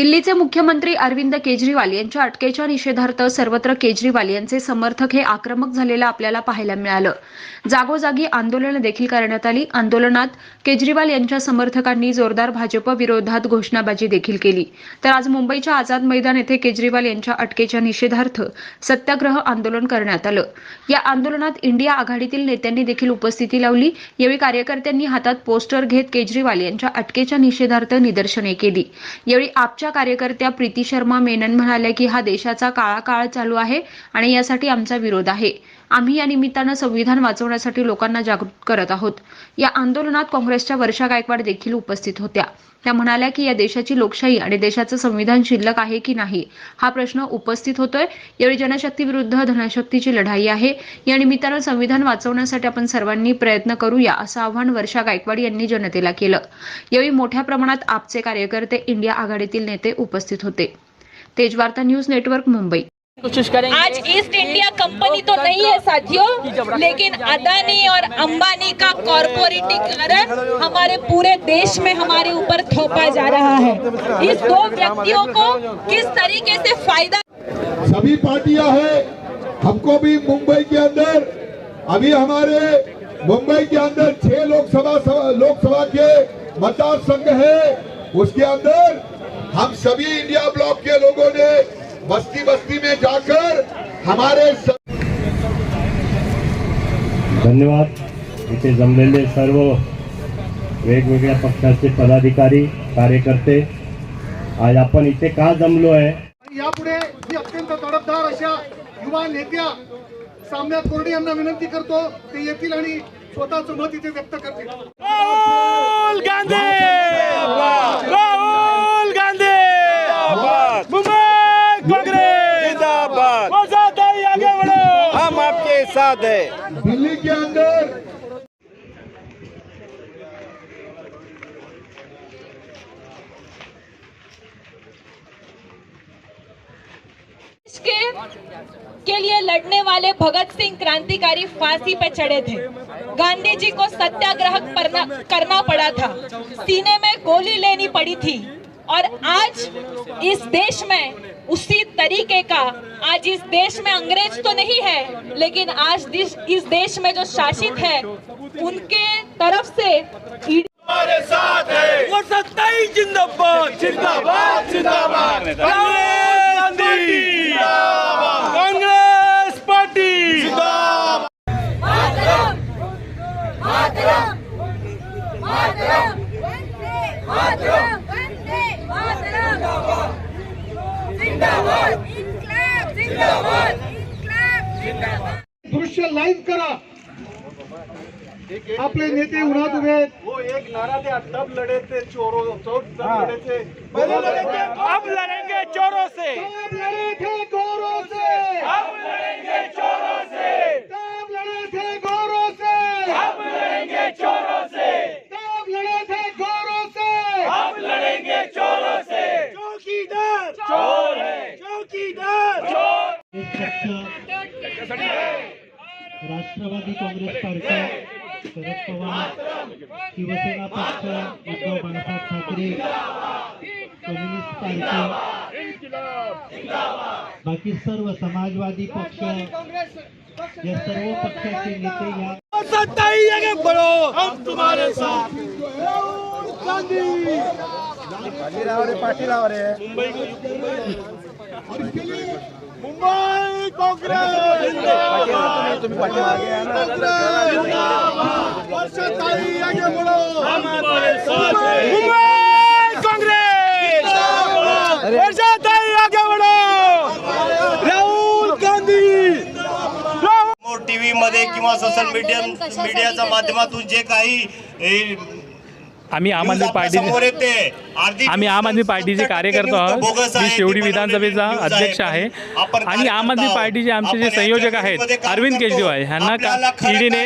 दिल्लीचे मुख्यमंत्री अरविंद केजरीवाल यांच्या अटकेच्या निषेधार्थ सर्वत्र केजरीवाल यांचे समर्थक हे आक्रमक झालेलं आपल्याला पाहायला मिळालं. जागोजागी आंदोलनं देखील करण्यात आली. आंदोलनात केजरीवाल यांच्या समर्थकांनी जोरदार भाजप विरोधात घोषणाबाजी देखील केली. तर आज मुंबईच्या आझाद मैदान येथे केजरीवाल यांच्या अटकेच्या निषेधार्थ सत्याग्रह आंदोलन करण्यात आलं. या आंदोलनात इंडिया आघाडीतील नेत्यांनी देखील उपस्थिती लावली. यावेळी कार्यकर्त्यांनी हातात पोस्टर घेत केजरीवाल यांच्या अटकेच्या निषेधार्थ निदर्शने केली. यावेळी आपच्या कार्यकर्त्या प्रीती शर्मा मेनन म्हणाल्या की हा देशाचा काळा काळ चालू आहे आणि यासाठी आमचा विरोध आहे. आम्ही या निमित्तानं संविधान वाचवण्यासाठी लोकांना जागृत करत आहोत. या आंदोलनात काँग्रेसच्या वर्षा गायकवाड देखील उपस्थित होत्या. त्या म्हणाल्या की या देशाची लोकशाही आणि देशाचं संविधान शिल्लक आहे की नाही हा प्रश्न उपस्थित होतोय. यावेळी जनशक्ती विरुद्ध धनशक्तीची लढाई आहे. या निमित्तानं संविधान वाचवण्यासाठी आपण सर्वांनी प्रयत्न करूया असं आव्हान वर्षा गायकवाड यांनी जनतेला केलं. यावेळी मोठ्या प्रमाणात आपचे कार्यकर्ते इंडिया आघाडीतील नेते उपस्थित होते. Tejvarta news network Mumbai. कोशिश करेंगे। आज ईस्ट इंडिया कंपनी तो नहीं है साथियों लेकिन अदानी और अंबानी का कॉरपोरेटीकरण हमारे पूरे देश में हमारे ऊपर थोपा जा रहा है। इस दो व्यक्तियों को किस तरीके से फ़ायदा सभी पार्टियाँ हैं हमको भी मुंबई के अंदर। अभी हमारे मुंबई के अंदर छह लोकसभा लोकसभा के मतदार संघ है उसके अंदर हम सभी इंडिया ब्लॉक के लोगों ने बस्ती बस्ती में जाकर हमारे. धन्यवाद। इथे जमलेले सर्व वेगवेगळ्या पक्षाचे पदाधिकारी कार्यकर्ते आज आपण इथे का जमलो आहे? आणि यापुढे मी अत्यंत तडफदार अशा युवा नेत्या सामन्यात कोरडे यांना विनंती करतो ते येतील आणि स्वतःचं मत इथे व्यक्त करतील. साथ हैं। दिल्ली के अंदर। देश के के लिए लड़ने वाले भगत सिंह क्रांतिकारी फांसी पे चढ़े थे। गांधी जी को सत्याग्रह करना पड़ा था। सीने में गोली लेनी पड़ी थी। और आज इस देश में उसी तरीके का आज इस देश में अंग्रेज़ तो नहीं है लेकिन आज दिश, इस देश में जो शासित है उनके तरफ़ से हमारे साथ है। वो सत्ताई जिंदाबाद। जिंदाबाद जिंदाबाद कांग्रेस गांधी जिंदाबाद कांग्रेस पार्टी जिंदाबाद दृश्य लाईव्ह करा। आपले नेते उन्हात उभे आहेत. अब लड़ेंगे चोरों से। अब लढे थे गोरों से अब लड़ेंगे चोरों से साहेब लढे थे गोरों से अब लड़ेंगे चोरों से चौकीदार चोर है चौकीदार चोर राष्ट्रवादी काँग्रेस पार्टी, शरद पवार, शिवसेना पक्ष, उद्धव बाळासाहेब ठाकरे, कम्युनिस्ट पार्टी, बाकी सर्व समाजवादी पक्ष, या सर्व पक्षाचे नेते या आगे बढ़ो हम तुम्हारे साथ मुंबई काँग्रेस तुम्ही काँग्रेस! आगे बढो राहुल टीव्ही मध्ये किंवा सोशल मीडिया मीडियाच्या माध्यमातून जे काही आम्ही आम आदमी पार्टी आम्ही आम आदमी पार्टीचे कार्यकर्ते आहोत. मी शेवडी विधानसभेचा अध्यक्ष आहे. आणि आम आदमी पार्टीचे आमचे जे संयोजक आहेत अरविंद केजरीवाल ह्यांना का ईडीने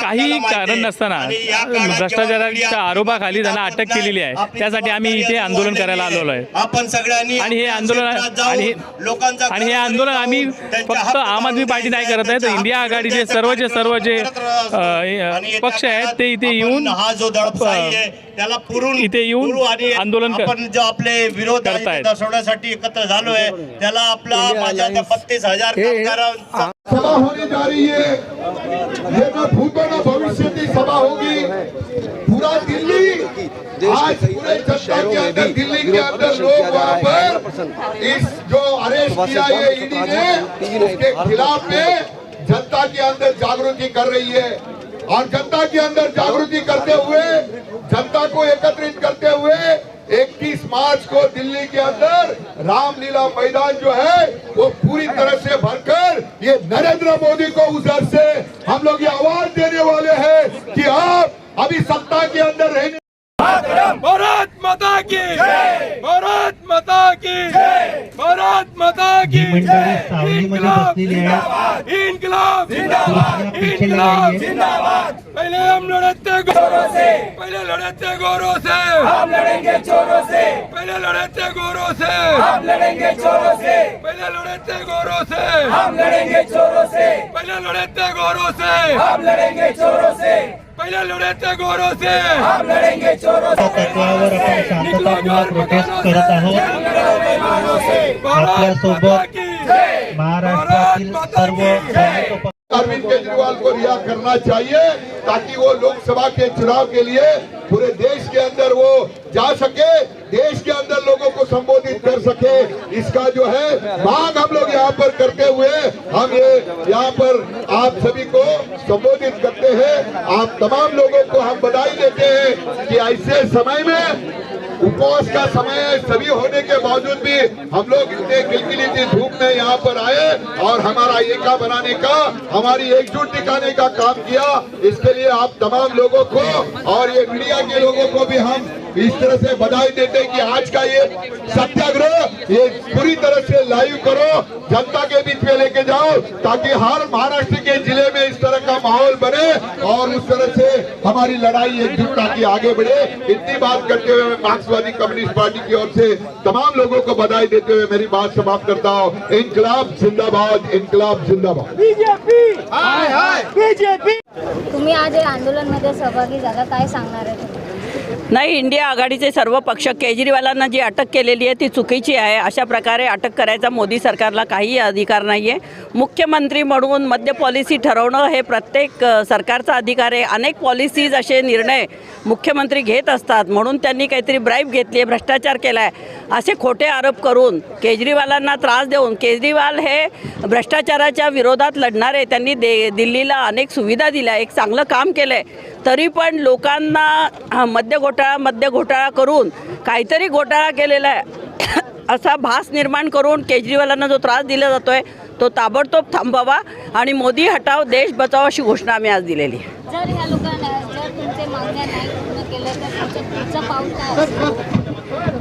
काही कारण नसताना भ्रष्टाचाराच्या आरोपाखाली त्यांना अटक केलेली आहे. त्यासाठी आम्ही इथे आंदोलन करायला आलेलो आहे. आणि हे आंदोलन आणि आणि हे आंदोलन आम्ही फक्त आम आदमी पार्टी नाही करत आहे. तर इंडिया आघाडीचे सर्व जे सर्व जे पक्ष आहेत ते इथे येऊन आहे त्याला पुरून इथे येऊन आणि आंदोलन आपण जो आपले विरोध आहे दर्शवण्यासाठी एकत्र झालोय त्याला आपला माझ्या त्या बत्तीस हज़ार सभा होने जा रही है। ये न भूतो न भविष्य की सभा होगी पूरा दिल्ली आज पूरे जनता के अंदर दिल्ली के अंदर लोग वहाँ पर इस जो अरेस्ट किया ये ईडी ने उसके खिलाफ में जनता के अंदर जागृति कर रही है। और जनता के अंदर जागृति करते हुए, जनता को एकत्रित करते हुए 21 मार्च को दिल्ली के अंदर रामलीला मैदान जो है, वो पूरी तरह से भरकर ये नरेंद्र मोदी को उधर से हम लोग ये आवाज़ देने वाले हैं कि आप अभी सत्ता के अंदर रहने भारत माता की भारत माता की भारत माता जी मंडळी सावलीमध्ये बसलेली आहे इनकलाब पीछे पहले हम लड़ते गोरों से पहले लड़ते गोरों से। हम लड़ेंगे चोरों से। पहले लड़ते गोरों से। हम लड़ेंगे चोरों से। पहले लड़ते गोरों से। हम लड़ेंगे चोरों से। पहले लड़ते गोरों से। हम लड़ेंगे चोरों से। पहले लड़ते गोरों से। हम लड़ेंगे चोरों त्या तत्वावर आपण शांततापूर्वक प्रोटेस्ट करत आहोत अरविंद केजरीवाल को रिहा करना चाहिए ताकि वो लोकसभा के चुनाव के लिए पूरे देश के अंदर वो जा सके, देश के अंदर लोगों को संबोधित कर सके। इसका जो है मांग हम लोग यहाँ पर करते हुए हम ये यहाँ पर आप सभी को संबोधित करते हैं। आप तमाम लोगों को हम बधाई देते हैं कि ऐसे समय में उपवास का समय सभी होने के बावजूद भी हम लोग इतने किलकिली धूप में यहाँ पर आए और हमारा एका बनाने का, हमारी एकजुट दिखाने का काम किया। इसके लिए आप तमाम लोगों को और ये मीडिया के लोगों को भी हम इस तरह से बधाई देते हैं कि आज का ये सत्याग्रह ये पूरी तरह से लाइव करो जनता के बीच में लेके जाओ ताकि हर महाराष्ट्र के ज़िले में इस तरह का माहौल बने और उस तरह से हमारी लड़ाई एकजुटता की आगे बढ़े। इतनी बात करते हुए मैं मार्क्सवादी कम्युनिस्ट पार्टी की ओर से तमाम लोगों को बधाई देते हुए मेरी बात समाप्त करता हूँ। इनकलाब जिंदाबाद इनकलाब जिंदाबाद। तुम्ही आज या आंदोलनमध्ये सहभागी झाला काय सांगणार आहे? तुम्ही नाही इंडिया आघाडीचे सर्व पक्ष केजरीवालांना जी अटक केलेली आहे ती चुकीची आहे. अशा प्रकारे अटक करायचा मोदी सरकारला काहीही अधिकार नाही आहे. मुख्यमंत्री म्हणून मद्य पॉलिसी ठरवणं हे प्रत्येक सरकारचा अधिकार आहे. अनेक पॉलिसीज असे निर्णय मुख्यमंत्री घेत असतात. म्हणून त्यांनी काहीतरी ब्राईब घेतली आहे भ्रष्टाचार केला आहे असे खोटे आरोप करून केजरीवालांना त्रास देऊन केजरीवाल हे भ्रष्टाचाराच्या विरोधात लढणारे. त्यांनी दे दिल्लीला अनेक सुविधा दिल्या एक चांगलं काम केलं आहे तरी पण लोकांना हा, मद्य घोटाळा मध्य घोटाळा करून काहीतरी घोटाळा केलेला आहे. असा भास निर्माण करून केजरीवालांना जो त्रास दिला जातो आहे तो ताबडतोब थांबावा आणि मोदी हटाव देश बचाव अशी घोषणा आम्ही आज दिलेली आहे.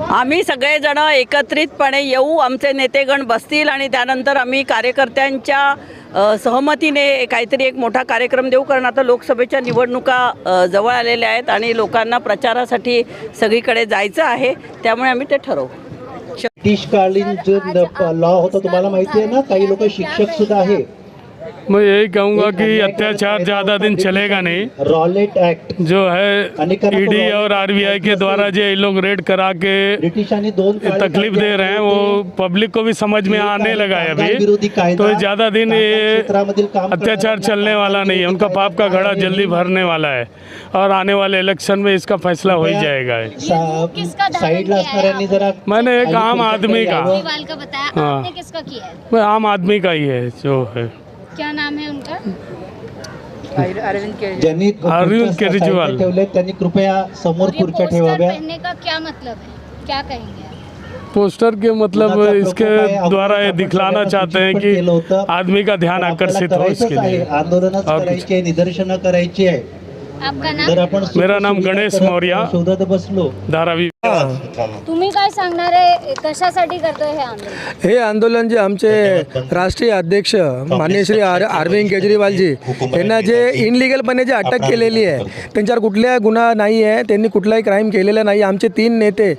आम्ही सगळेजण एकत्रितपणे येऊ आमचे नेतेगण बसतील आणि त्यानंतर आम्ही कार्यकर्त्यांच्या सहमतीने काहीतरी एक मोठा कार्यक्रम देऊ कारण आता लोकसभेच्या निवडणुका जवळ आलेल्या आहेत आणि लोकांना प्रचारासाठी सगळीकडे जायचं आहे त्यामुळे आम्ही ते ठरवू. ब्रिटिशकालीन जो लॉ होता तुम्हाला माहिती आहे ना? काही लोक शिक्षक सुद्धा आहे मैं यही कहूँगा कि अत्याचार ज़्यादा दिन चलेगा नहीं। रॉलेट ऍक्ट जो है अनेकांना तो ईडी और आरबीआई के द्वारा जो ये लोग रेड करा के तकलीफ़ दे रहे हैं वो पब्लिक को भी समझ में आने लगा है अभी। तो ज़्यादा दिन ये अत्याचार चलने वाला नहीं है उनका पाप का घड़ा जल्दी भरने वाला है और आने वाले इलेक्शन में इसका फैसला हो ही जाएगा। मैंने एक आम आदमी का। हाँ। है? मैं आम आदमी का ही है जो है। क्या नाम है उनका? ज्यांनी अरविंद केजरीवाल. साईडला ठेवले त्यांनी कृपया समोर खुर्च्या ठेवाव्या. का क्या मतलब है? क्या कहेंगे? आप? पोस्टर के मतलब इसके द्वारा ये दिखलाना चाहते हैं कि आदमी का ध्यान आकर्षित हो इसके लिए. आंदोलन और कुछ- करायची निदर्शनं करायची आहे. आपका जर नाम आपण मेरा नाम गणेश मौर्य. शोधत बसलो. धारावी. तुम्ही काय सांगणार आहे? कशासाठी करतोय हे आंदोलन? हे आंदोलन जे आमचे राष्ट्रीय अध्यक्ष माननीय श्री अर अरविंद केजरीवालजी यांना जे इनलिगलपणे जे अटक केलेली आहे त्यांच्यावर कुठल्या गुन्हा नाही आहे त्यांनी कुठलाही क्राईम केलेला नाही. आमचे तीन नेते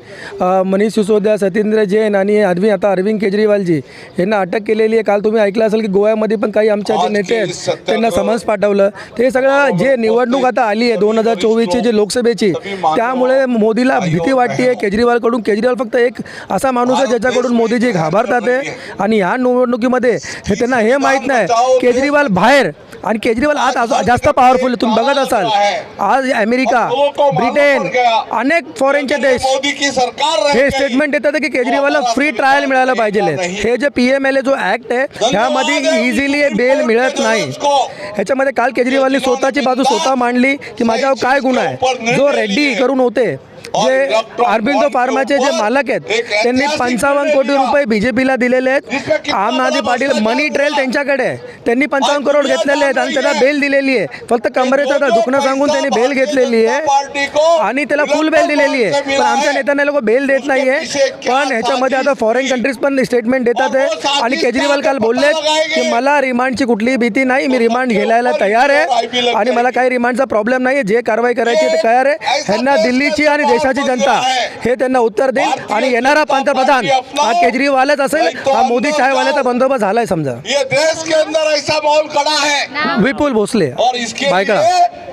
अ, मनीष सिसोदिया सत्येंद्र जैन आणि अरविंद आता अरविंद केजरीवालजी यांना अटक केलेली आहे. काल तुम्ही ऐकलं असेल की गोव्यामध्ये पण काही आमच्या जे नेते आहेत त्यांना समन्स पाठवलं. ते सगळं जे निवडणूक आता आली आहे दोन हजार चोवीसची जी लोकसभेची त्यामुळे मोदीला भीती वाटते. केजरीवालकडून केजरीवाल फक्त एक असा माणूस आहे ज्याच्याकडून मोदीजी घाबरतात आहे. आणि ह्या निवडणुकीमध्ये हे त्यांना हे माहीत नाही. केजरीवाल बाहेर आणि केजरीवाल आज जास्त पॉवरफुल आहे. तुम्ही बघत असाल. आज अमेरिका ब्रिटन अनेक फॉरेनचे देश हे स्टेटमेंट देतात की केजरीवालला फ्री ट्रायल मिळायला पाहिजे. हे जे पी एम एल ए जो ॲक्ट आहे ह्यामध्ये इझिली बेल मिळत नाही. ह्याच्यामध्ये काल केजरीवालने स्वतःची बाजू स्वतः मांडली की माझ्यावर काय गुन्हा आहे? जो रेड्डी करून होते जे अरबिंदो फार्माचे जे मालक आहेत त्यांनी पंचावन्न कोटी रुपये बीजेपीला दिलेले आहेत. आम आदमी पाटील मनी ट्रेल त्यांच्याकडे आहे. त्यांनी पंचावन्न करोड घेतलेले आहेत आणि त्याला बेल दिलेली आहे. फक्त कमरेचं दुखणं सांगून त्यांनी बेल घेतलेली आहे. आणि त्याला फुल बेल दिलेली आहे. पण आमच्या नेत्यांना लोक बेल देत नाही आहे पण ह्याच्यामध्ये आता फॉरेन कंट्रीज पण स्टेटमेंट देतात आहे. आणि केजरीवाल काल बोललेत की मला रिमांडची कुठलीही भीती नाही. मी रिमांड घ्यायला तयार आहे. आणि मला काही रिमांडचा प्रॉब्लेम नाही आहे जे कारवाई करायची ते तयार आहे. ह्यांना दिल्लीची आणि देशाची जनता हे त्यांना उत्तर देईल आणि येणारा पंतप्रधान हा केजरीवालच असेल हा मोदी चायवाल्याचा बंदोबस्त झालाय समजा. ये देश के अंदर ऐसा माहौल खड़ा है। विपुल भोसले. और इसके बायकडा